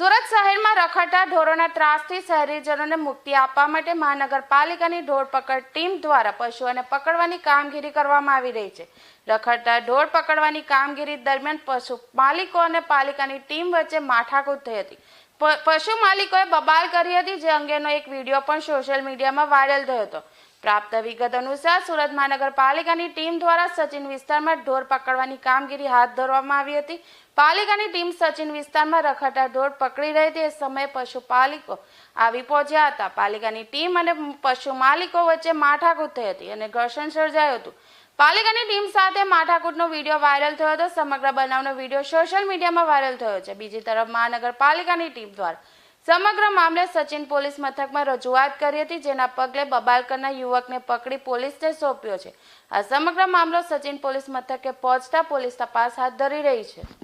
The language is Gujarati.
રખડતા ઢોરોના ત્રાસથી શહેરીજનોને મુક્તિ આપવા માટે મહાનગરપાલિકાની ઢોરપકડ ટીમ દ્વારા પશુઓને પકડવાની કામગીરી કરવામાં આવી રહી છે. રખડતા ઢોર પકડવાની કામગીરી દરમિયાન પશુ માલિકો અને પાલિકાની ટીમ વચ્ચે માથાકૂટ થઈ હતી. પશુ માલિકોએ બબાલ કરી હતી, જે અંગેનો એક વીડિયો પણ સોશિયલ મીડિયામાં વાયરલ થયો હતો. પ્રાપ્ત વિગત અનુસાર સુરત મહાનગરપાલિકાની ટીમ દ્વારા સચિન વિસ્તારમાં ઢોર પકડવાની કામગીરી હાથ ધરવામાં આવી હતી. પાલિકાની ટીમ સચિન વિસ્તારમાં રખડતા ઢોર પકડી રહી તે સમયે પશુપાલિકો આવી પહોંચ્યા હતા. પાલિકાની ટીમ અને પશુ માલિકો વચ્ચે માથાકૂટ થઈ હતી અને ઘર્ષણ સર્જાયું હતું. પાલિકાની ટીમ સાથે માથાકૂટનો વીડિયો વાયરલ થયો હતો. સમગ્ર બનાવનો વીડિયો સોશિયલ મીડિયામાં વાયરલ થયો છે. બીજી તરફ મહાનગરપાલિકાની ટીમ દ્વારા સમગ્ર મામલે સચિન પોલીસ મથકમાં રજૂઆત કરી હતી, જેના પગલે બબાલકરના યુવકને પકડી પોલીસને સોંપ્યો છે. આ સમગ્ર મામલો સચિન પોલીસ મથકે પહોંચતા પોલીસ તપાસ હાથ ધરી રહી છે.